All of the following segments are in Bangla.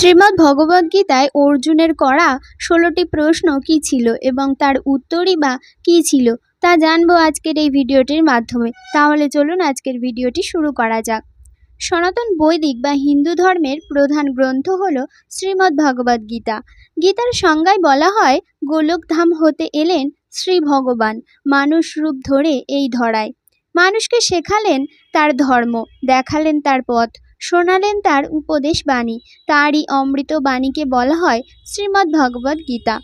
শ্রীমদ্ ভগবদ্গীতায় অর্জুনের করা ষোলোটি প্রশ্ন কী ছিল এবং তার উত্তরই বা কী ছিল তা জানব আজকের এই ভিডিওটির মাধ্যমে। তাহলে চলুন আজকের ভিডিওটি শুরু করা যাক। সনাতন বৈদিক বা হিন্দু ধর্মের প্রধান গ্রন্থ হল শ্রীমদ্ ভগবদ্ গীতা। গীতার সংজ্ঞায় বলা হয়, গোলকধাম হতে এলেন শ্রী ভগবান, মানুষ রূপ ধরে এই ধরায়। মানুষকে শেখালেন তার ধর্ম, দেখালেন তার পথ। শোনালেন তার উপদেশ বাণী। তারই অমৃত বাণীকে বলা হয় শ্রীমদ্ ভগবদ্ গীতা।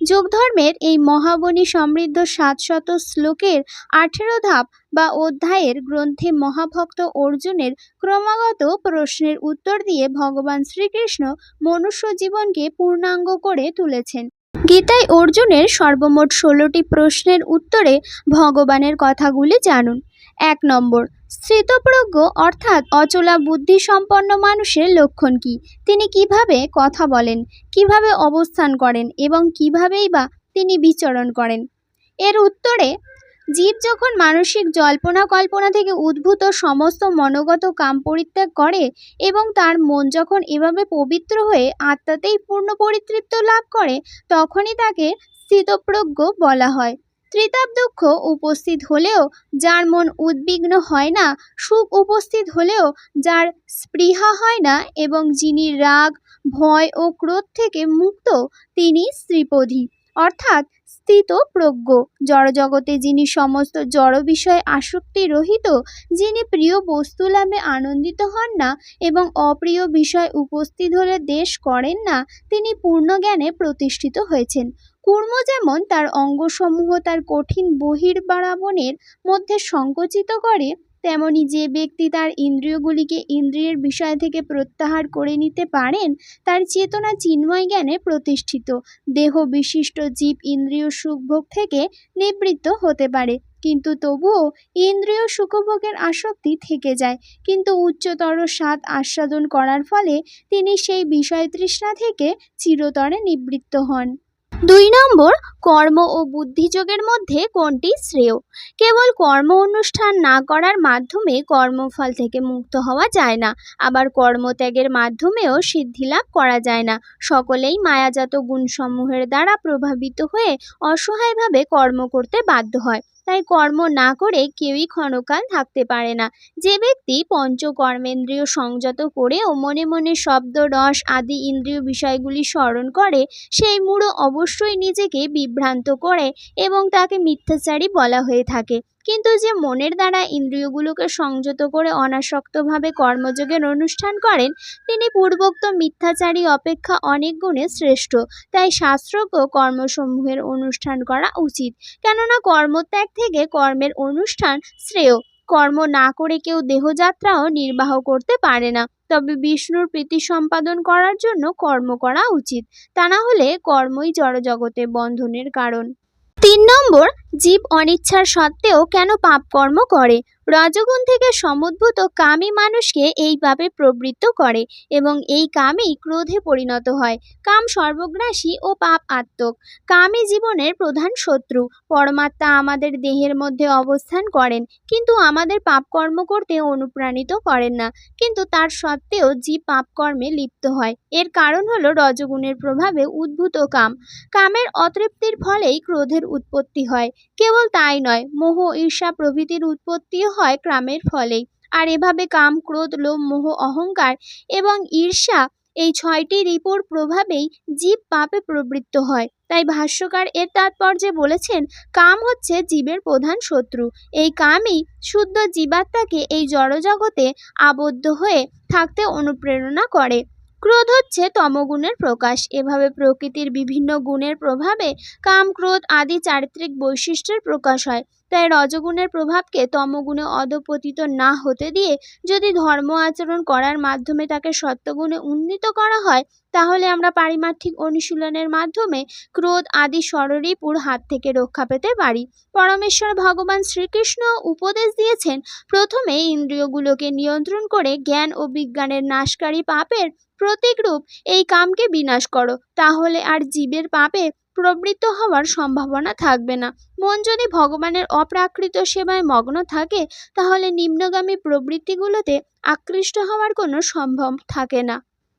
যোগধর্মের এই মহাবনী সমৃদ্ধ সাতশত শ্লোকের আঠেরো ধাপ বা অধ্যায়ের গ্রন্থে মহাভক্ত অর্জুনের ক্রমাগত প্রশ্নের উত্তর দিয়ে ভগবান শ্রীকৃষ্ণ মনুষ্য জীবনকে পূর্ণাঙ্গ করে তুলেছেন। গীতায় অর্জুনের সর্বমোট ষোলোটি প্রশ্নের উত্তরে ভগবানের কথাগুলি জানুন। এক নম্বর স্থিতপ্রজ্ঞ অর্থাৎ অচলা বুদ্ধি সম্পন্ন মানুষের লক্ষণ কি? তিনি কীভাবে কথা বলেন? কীভাবে অবস্থান করেন? এবং কিভাবেই বা তিনি বিচরণ করেন? এর উত্তরে, জীব যখন মানসিক জল্পনা কল্পনা থেকে উদ্ভূত সমস্ত মনোগত কাম পরিত্যাগ করে এবং তার মন যখন এভাবে পবিত্র হয়ে আত্মাতেই পূর্ণ পরিতৃপ্ত লাভ করে, তখনই তাকে স্থিতপ্রজ্ঞ বলা হয়। ত্রিতাপ দুঃখ উপস্থিত হলেও যার মন উদ্বিগ্ন হয় না, সুখ উপস্থিত হলেও যার স্পৃহা হয় না এবং যিনি রাগ, ভয় ও ক্রোধ থেকে মুক্ত, তিনি শ্রীপধি অর্থাৎ স্থিত প্রজ্ঞ। জড়জগতে যিনি সমস্ত জড় বিষয়ে আসক্তি রহিত, যিনি প্রিয় বস্তু লাভে আনন্দিত হন না এবং অপ্রিয় বিষয় উপস্থিত হলে দেশ করেন না, তিনি পূর্ণ জ্ঞানে প্রতিষ্ঠিত হয়েছেন। কুর্ম যেমন তার অঙ্গসমূহ তার কঠিন বহির্বারাবনের মধ্যে সংকুচিত করে, তেমনি যে ব্যক্তি তার ইন্দ্রিয়গুলিকে ইন্দ্রিয়ের বিষয় থেকে প্রত্যাহার করে নিতে পারেন, তার চেতনা চিন্ময় জ্ঞানে প্রতিষ্ঠিত। দেহ বিশিষ্ট জীব ইন্দ্রিয় সুখভোগ থেকে নিবৃত্ত হতে পারে, কিন্তু তবুও ইন্দ্রিয় সুখভোগের আসক্তি থেকে যায়। কিন্তু উচ্চতর স্বাদ আস্বাদন করার ফলে তিনি সেই বিষয় তৃষ্ণা থেকে চিরতরে নিবৃত্ত হন। দুই নম্বর, কর্ম ও বুদ্ধিযোগের মধ্যে কোনটি শ্রেয়? কেবল কর্ম অনুষ্ঠান না করার মাধ্যমে কর্মফল থেকে মুক্ত হওয়া যায় না, আবার কর্মত্যাগের মাধ্যমেও সিদ্ধি লাভ করা যায় না। সকলেই মায়াজাত গুণসমূহের দ্বারা প্রভাবিত হয়ে অসহায়ভাবে কর্ম করতে বাধ্য হয়। তাই কর্ম না করে কেউই ক্ষণকাল থাকতে পারে না। যে ব্যক্তি পঞ্চকর্মেন্দ্রীয় সংযত করে ও মনে মনে শব্দ, রস আদি ইন্দ্রিয় বিষয়গুলি স্মরণ করে, সেই মূঢ় অবশ্যই নিজেকে বিভ্রান্ত করে এবং তাকে মিথ্যাচারী বলা হয়ে থাকে। কিন্তু যে মনের দ্বারা ইন্দ্রিয়গুলোকে সংযত করে অনাসক্তভাবে কর্মযোগের অনুষ্ঠান করেন, তিনি পূর্বোক্ত মিথ্যাচারী অপেক্ষা অনেক গুণে শ্রেষ্ঠ। তাই শাস্ত্রজ্ঞ কর্মসমূহের অনুষ্ঠান করা উচিত। কেননা কর্মত্যাগ থেকে কর্মের অনুষ্ঠান শ্রেয়। কর্ম না করে কেউ দেহযাত্রাও নির্বাহ করতে পারে না। তবে বিষ্ণুর প্রীতি সম্পাদন করার জন্য কর্ম করা উচিত। তা না হলে কর্মই জড়জগতে বন্ধনের কারণ। তিন নম্বর জীব অনিচ্ছার সত্ত্বেও কেন পাপ কর্ম করে? রজগুণ থেকে সমুদ্ভূত কামই মানুষকে এইভাবে প্রবৃত্ত করে এবং এই কামই ক্রোধে পরিণত হয়। কাম সর্বগ্রাসী ও পাপ আত্মক। কামই জীবনের প্রধান শত্রু। পরমাত্মা আমাদের দেহের মধ্যে অবস্থান করেন, কিন্তু আমাদের পাপকর্ম করতে অনুপ্রাণিত করেন না। কিন্তু তার সত্ত্বেও জীব পাপকর্মে লিপ্ত হয়। এর কারণ হলো রজগুণের প্রভাবে উদ্ভূত কাম। কামের অতৃপ্তির ফলেই ক্রোধের উৎপত্তি হয়। কেবল তাই নয়, মোহ ঈর্ষা প্রভৃতির উৎপত্তিও হয় ক্রামের ফলেই। আর এভাবে কাম, ক্রোধ, লোভ, মোহ, অহংকার এবং ঈর্ষা এই ছয়টি রিপোর প্রভাবেই জীব পাপে প্রবৃত্ত হয়। তাই ভাষ্যকার এর তাৎপর্যে বলেছেন, কাম হচ্ছে জীবের প্রধান শত্রু। এই কামই শুদ্ধ জীবাত্মাকে এই জড়জগতে আবদ্ধ হয়ে থাকতে অনুপ্রেরণা করে। ক্রোধ হচ্ছে তমগুণের প্রকাশ। এভাবে প্রকৃতির বিভিন্ন গুণের প্রভাবে কাম ক্রোধ আদি চারিত্রিক বৈশিষ্ট্যের প্রকাশ হয়। তাই রজগুণের প্রভাবকে তমগুণে অধপতিত না হতে দিয়ে যদি ধর্ম আচরণ করার মাধ্যমে তাকে সত্যগুণে উন্নীত করা হয়, তাহলে আমরা পারিমার্থিক অনুশীলনের মাধ্যমে ক্রোধ আদি ষড়রিপুর হাত থেকে রক্ষা পেতে পারি। পরমেশ্বর ভগবান শ্রীকৃষ্ণ উপদেশ দিয়েছেন, প্রথমে ইন্দ্রিয়গুলোকে নিয়ন্ত্রণ করে জ্ঞান ও বিজ্ঞানের নাশকারী পাপের প্রতীকরূপ এই কামকে বিনাশ করো, তাহলে আর জীবের পাপে প্রবৃত্ত হওয়ার সম্ভাবনা থাকবে না। মন যদি ভগবানের অপ্রাকৃত সেবায় মগ্ন থাকে, তাহলে নিম্নগামী প্রবৃত্তিগুলোতে আকৃষ্ট হওয়ার কোনো সম্ভব থাকে না।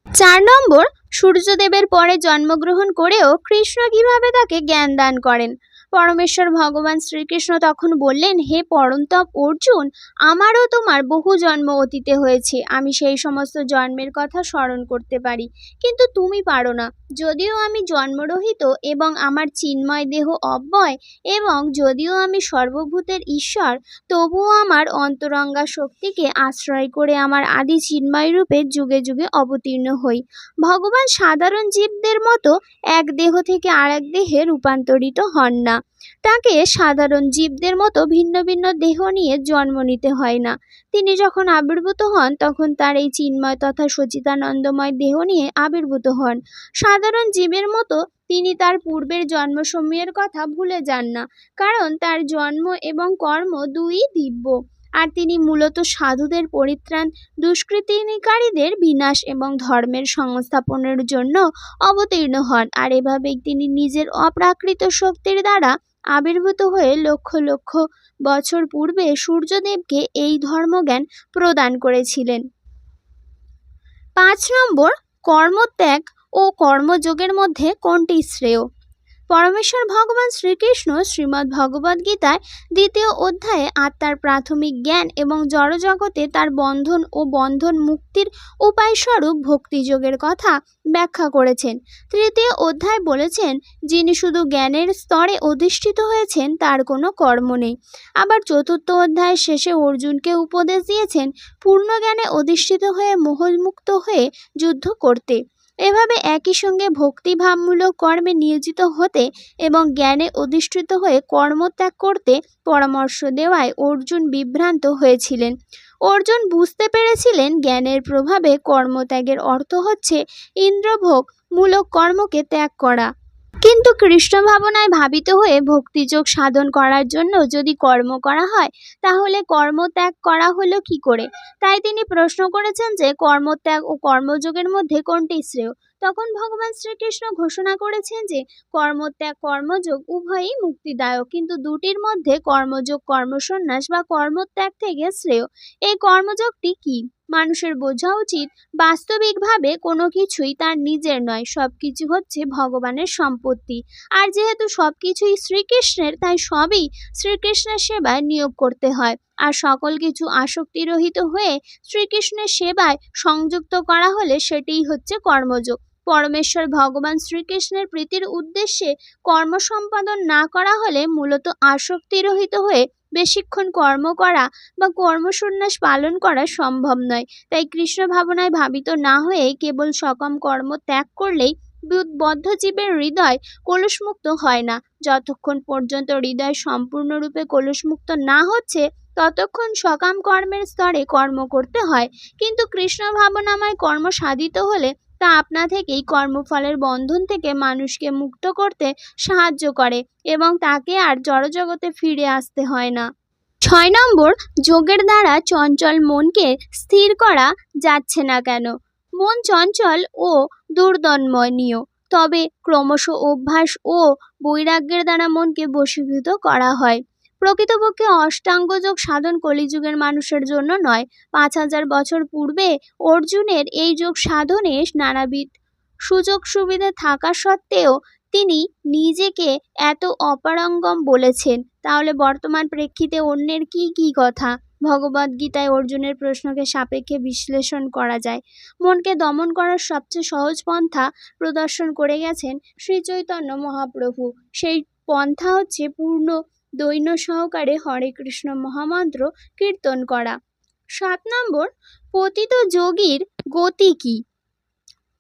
চার নম্বর, সূর্যদেবের পরে জন্মগ্রহণ করেও কৃষ্ণ কীভাবে তাকে জ্ঞান দান করেন? পরমেশ্বর ভগবান শ্রীকৃষ্ণ তখন বললেন, হে পরন্তপ অর্জুন, আমারও তোমার বহু জন্ম অতীতে হয়েছে। আমি সেই সমস্ত জন্মের কথা স্মরণ করতে পারি, কিন্তু তুমি পারো না। যদিও আমি জন্মরহিত এবং আমার চিন্ময় দেহ অব্যয়, এবং যদিও আমি সর্বভূতের ঈশ্বর, তবুও আমার অন্তরঙ্গা শক্তিকে আশ্রয় করে আমার আদি চিন্ময় রূপে যুগে যুগে অবতীর্ণ হই। ভগবান সাধারণ জীবদের মতো এক দেহ থেকে আরেক দেহে রূপান্তরিত হন না। তাকে সাধারণ জীবদের মতো ভিন্ন ভিন্ন দেহ নিয়ে জন্ম নিতে হয় না। তিনি যখন আবির্ভূত হন, তখন তার এই চিন্ময় তথা সচিতানন্দময় দেহ নিয়ে আবির্ভূত হন। সাধারণ জীবের মতো তিনি তার পূর্বের জন্মসমূহের কথা ভুলে যান না, কারণ তার জন্ম এবং কর্ম দুই দিব্য। আর তিনি মূলত সাধুদের পরিত্রাণ, দুষ্কৃতিকারীদের বিনাশ এবং ধর্মের সংস্থাপনের জন্য অবতীর্ণ হন। আর এভাবেই তিনি নিজের অপ্রাকৃত শক্তির দ্বারা আবির্ভূত হয়ে লক্ষ লক্ষ বছর পূর্বে সূর্যদেবকে এই ধর্মজ্ঞান প্রদান করেছিলেন। পাঁচ নম্বর, কর্মত্যাগ ও কর্মযোগের মধ্যে কোনটি শ্রেয়? পরমেশ্বর ভগবান শ্রীকৃষ্ণ শ্রীমদ্ ভগবদ্গীতায় দ্বিতীয় অধ্যায়ে আত্মার প্রাথমিক জ্ঞান এবং জড়জগতে তার বন্ধন ও বন্ধন মুক্তির উপায়স্বরূপ ভক্তিযোগের কথা ব্যাখ্যা করেছেন। তৃতীয় অধ্যায় বলেছেন, যিনি শুধু জ্ঞানের স্তরে অধিষ্ঠিত হয়েছেন, তার কোনো কর্ম নেই। আবার চতুর্থ অধ্যায় শেষে অর্জুনকে উপদেশ দিয়েছেন, পূর্ণ জ্ঞানে অধিষ্ঠিত হয়ে মোহমুক্ত হয়ে যুদ্ধ করতে। এভাবে একই সঙ্গে ভক্তিভাবমূলক কর্মে নিয়োজিত হতে এবং জ্ঞানে অধিষ্ঠিত হয়ে কর্মত্যাগ করতে পরামর্শ দেওয়ায় অর্জুন বিভ্রান্ত হয়েছিলেন। অর্জুন বুঝতে পেরেছিলেন জ্ঞানের প্রভাবে কর্মত্যাগের অর্থ হচ্ছে ইন্দ্রভোগ মূলক কর্মকে ত্যাগ করা। কিন্তু কৃষ্ণ ভাবনায় ভাবিত হয়ে ভক্তিযোগ সাধন করার জন্য যদি কর্ম করা হয়, তাহলে কর্মত্যাগ করা হলো কি করে? তাই তিনি প্রশ্ন করেছেন যে কর্মত্যাগ ও কর্মযোগের মধ্যে কোনটি শ্রেয়? তখন ভগবান শ্রীকৃষ্ণ ঘোষণা করেছেন যে কর্মত্যাগ কর্মযোগ উভয়ই মুক্তিদায়ক, কিন্তু দুটির মধ্যে কর্মযোগ, কর্মসন্ন্যাস বা কর্মত্যাগ থেকে শ্রেয়। এই কর্মযোগটি কি? মানুষের বোঝা উচিত বাস্তবিকভাবে কোনো কিছুই তার নিজের নয় সব কিছু হচ্ছে ভগবানের সম্পত্তি। আর যেহেতু সব কিছুই শ্রীকৃষ্ণের, তাই সবই শ্রীকৃষ্ণের সেবায় নিয়োগ করতে হয়। আর সকল কিছু আসক্তিরহিত হয়ে শ্রীকৃষ্ণের সেবায় সংযুক্ত করা হলে সেটিই হচ্ছে কর্মযোগ। পরমেশ্বর ভগবান শ্রীকৃষ্ণের প্রীতির উদ্দেশ্যে কর্ম সম্পাদন না করা হলে মূলত আসক্তিরহিত হয়ে বেশিক্ষণ কর্ম করা বা কর্মসন্ন্যাস পালন করা সম্ভব নয়। তাই কৃষ্ণ ভাবনায় ভাবিত না হয়ে কেবল সকম কর্ম ত্যাগ করলেই বদ্ধ জীবের হৃদয় কলুষমুক্ত হয় না। যতক্ষণ পর্যন্ত হৃদয় সম্পূর্ণরূপে কলুষমুক্ত না হচ্ছে, ততক্ষণ সকাম কর্মের স্তরে কর্ম করতে হয়। কিন্তু কৃষ্ণ ভাবনাময় কর্ম সাধিত হলে তা আপনা থেকেই কর্মফলের বন্ধন থেকে মানুষকে মুক্ত করতে সাহায্য করে এবং তাকে আর জড়জগতে ফিরে আসতে হয় না। ছয় নম্বর, যোগের দ্বারা চঞ্চল মনকে স্থির করা যাচ্ছে না কেন? মন চঞ্চল ও দুর্দন্মনীয়, তবে ক্রমশ অভ্যাস ও বৈরাগ্যের দ্বারা মনকে বশীভূত করা হয়। প্রকৃতপক্ষে অষ্টাঙ্গযোগ সাধন কলিযুগের মানুষের জন্য নয়। পাঁচ হাজার বছর পূর্বে অর্জুনের এই যোগ সাধনে নানাবিধ সুযোগ সুবিধা থাকা সত্ত্বেও তিনি নিজেকে এত অপারঙ্গম বলেছেন। তাহলে বর্তমান প্রেক্ষিতে অন্যের কি কি কথা? ভগবদ্গীতায় অর্জুনের প্রশ্নকে সাপেক্ষে বিশ্লেষণ করা যায়। মনকে দমন করার সবচেয়ে সহজ পন্থা প্রদর্শন করে গেছেন শ্রী চৈতন্য মহাপ্রভু। সেই পন্থা হচ্ছে পূর্ণ দৈন্য সহকারে হরে কৃষ্ণ মহামন্ত্র কীর্তন করা। সাত নম্বর, পতিত যোগীর গতি কী?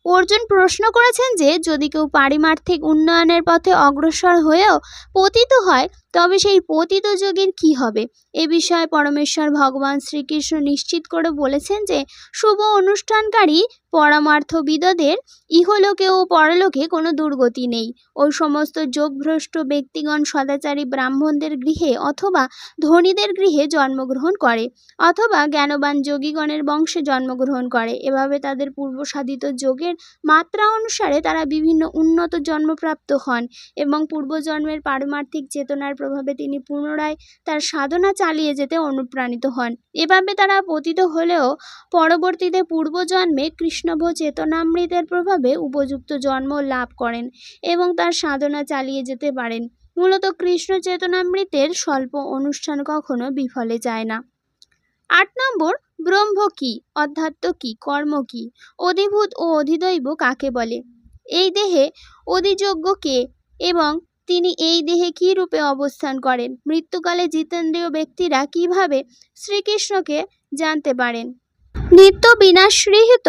অর্জুন প্রশ্ন করেছেন যে, যদি কেউ পারিমার্থিক উন্নয়নের পথে অগ্রসর হয়েও পতিত হয় তবে সেই পতিত যোগীর কি হবে? এ বিষয়ে পরমেশ্বর ভগবান শ্রীকৃষ্ণ নিশ্চিত করে বলেছেন যে, শুভ অনুষ্ঠানকারী পরমার্থবিদদের ইহলোকে ও পরলোকে কোনো দুর্গতি নেই। ওই সমস্ত যোগভ্রষ্ট ব্যক্তিগণ সদাচারী ব্রাহ্মণদের গৃহে অথবা ধনীদের গৃহে জন্মগ্রহণ করে, অথবা জ্ঞানবান যোগীগণের বংশে জন্মগ্রহণ করে। এভাবে তাদের পূর্বসাধিত যোগের মাত্রা অনুসারে তারা বিভিন্ন উন্নত জন্মপ্রাপ্ত হন এবং পূর্বজন্মের পারমার্থিক চেতনার প্রভাবে তিনি পুনরায় তার সাধনা চালিয়ে যেতে অনুপ্রাণিত হন। এভাবে তারা পতিত হলেও পরবর্তীতে পূর্বজন্মে কৃষ্ণভ চেতনামৃতের প্রভাবে উপযুক্ত জন্ম লাভ করেন এবং তার সাধনা চালিয়ে যেতে পারেন। মূলত কৃষ্ণ চেতনামৃতের স্বল্প অনুষ্ঠান কখনো বিফলে যায় না। আট নম্বর, ব্রহ্ম কি, অধ্যাত্ম কি, কর্ম কি, অধিভূত ও অধিদৈব কাকে বলে? এই দেহে অধিযোগ্য কে এবং তিনি এই দেহে কী রূপে অবস্থান করেন? মৃত্যুকালে জিতেন্দ্রীয় ব্যক্তিরা কীভাবে শ্রীকৃষ্ণকে জানতে পারেন? নিত্য বিনাশ্রীহিত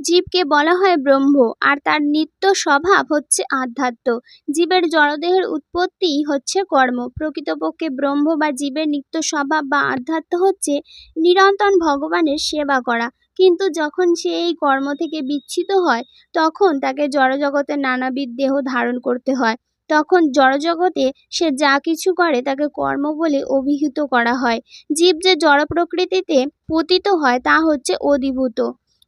জীবকে বলা হয় ব্রহ্ম, আর তার নিত্য স্বভাব হচ্ছে আধ্যাত্ম। জীবের জড়দেহের উৎপত্তি হচ্ছে কর্ম। প্রকৃতপক্ষে ব্রহ্ম বা জীবের নিত্য স্বভাব বা আধ্যাত্ম হচ্ছে নিরন্তর ভগবানের সেবা করা। কিন্তু যখন সে এই কর্ম থেকে বিচ্ছিত হয়, তখন তাকে জড়জগতের নানাবিধ দেহ ধারণ করতে হয়। তখন জড়জগতে সে যা কিছু করে তাকে কর্ম বলে অভিহিত করা হয়। জীব যে জড় প্রকৃতিতে পতিত হয় তা হচ্ছে অধিভূত।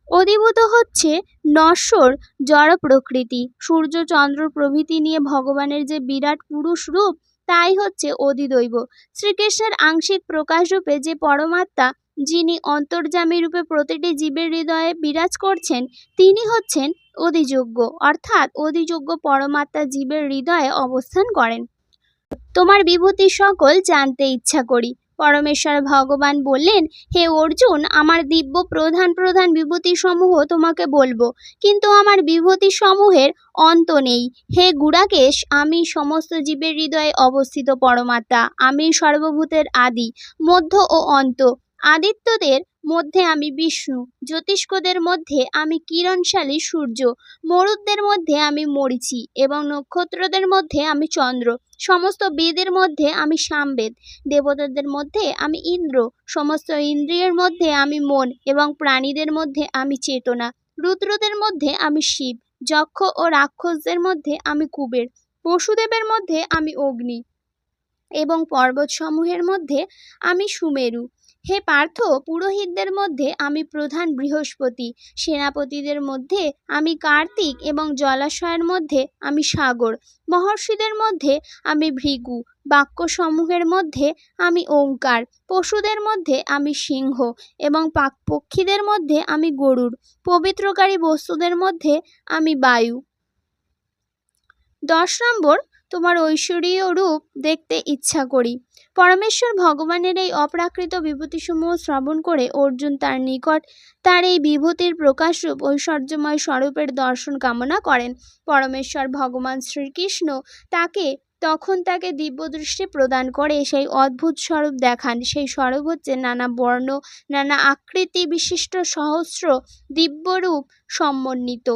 অধিভূত হচ্ছে নশ্বর জড় প্রকৃতি। সূর্য, চন্দ্র প্রভৃতি নিয়ে ভগবানের যে বিরাট পুরুষ রূপ, তাই হচ্ছে অধিদৈব। শ্রীকৃষ্ণের আংশিক প্রকাশরূপে যে পরমাত্মা যিনি অন্তর্যামী রূপে প্রতিটি জীবের হৃদয়ে বিরাজ করছেন, তিনি হচ্ছেন অধিযোগ্য, অর্থাৎ অধিযোগ্য পরমাত্মা জীবের হৃদয়ে অবস্থান করেন। তোমার বিভূতি সকল জানতে ইচ্ছা করি। পরমেশ্বর ভগবান বললেন, হে অর্জুন, আমার দিব্য প্রধান প্রধান বিভূতি সমূহ তোমাকে বলব, কিন্তু আমার বিভূতি সমূহের অন্ত নেই। হে গুড়াকেশ, আমি সমস্ত জীবের হৃদয়ে অবস্থিত পরমাত্মা, আমি সর্বভূতের আদি, মধ্য ও অন্ত। আদিত্যদের মধ্যে আমি বিষ্ণু জ্যোতিষ্কদের মধ্যে আমি কিরণশালী সূর্য মরুদদের মধ্যে আমি মরিচি এবং নক্ষত্রদের মধ্যে আমি চন্দ্র সমস্ত বেদের মধ্যে আমি সামবেদ দেবতাদের মধ্যে আমি ইন্দ্র সমস্ত ইন্দ্রিয়ের মধ্যে আমি মন এবং প্রাণীদের মধ্যে আমি চেতনা রুদ্রদের মধ্যে আমি শিব যক্ষ ও রাক্ষসদের মধ্যে আমি কুবের পশুদেবের মধ্যে আমি অগ্নি এবং পর্বতসমূহের মধ্যে আমি সুমেরু হে পার্থ, পুরোহিতদের মধ্যে আমি প্রধান বৃহস্পতি, সেনাপতিদের মধ্যে আমি কার্তিক এবং জলাশয়ের মধ্যে আমি সাগর, মহর্ষিদের মধ্যে আমি ভৃগু, বাক্যসমূহের মধ্যে আমি ওঙ্কার, পশুদের মধ্যে আমি সিংহ এবং পাক পক্ষীদের মধ্যে আমি গরুর পবিত্রকারী বস্তুদের মধ্যে আমি বায়ু। দশ নম্বর তোমার ঐশ্বরীয় রূপ দেখতে ইচ্ছা করি। পরমেশ্বর ভগবানের এই অপ্রাকৃত বিভূতিসমূহ শ্রবণ করে অর্জুন তার নিকট তার এই বিভূতির প্রকাশরূপ ঐশ্বর্যময় স্বরূপের দর্শন কামনা করেন। পরমেশ্বর ভগবান শ্রীকৃষ্ণ তাকে তখন তাকে দিব্যদৃষ্টি প্রদান করে সেই অদ্ভুত স্বরূপ দেখান। সেই স্বরূপ হচ্ছে নানা বর্ণ, নানা আকৃতি বিশিষ্ট সহস্র দিব্যরূপ সমন্বিত।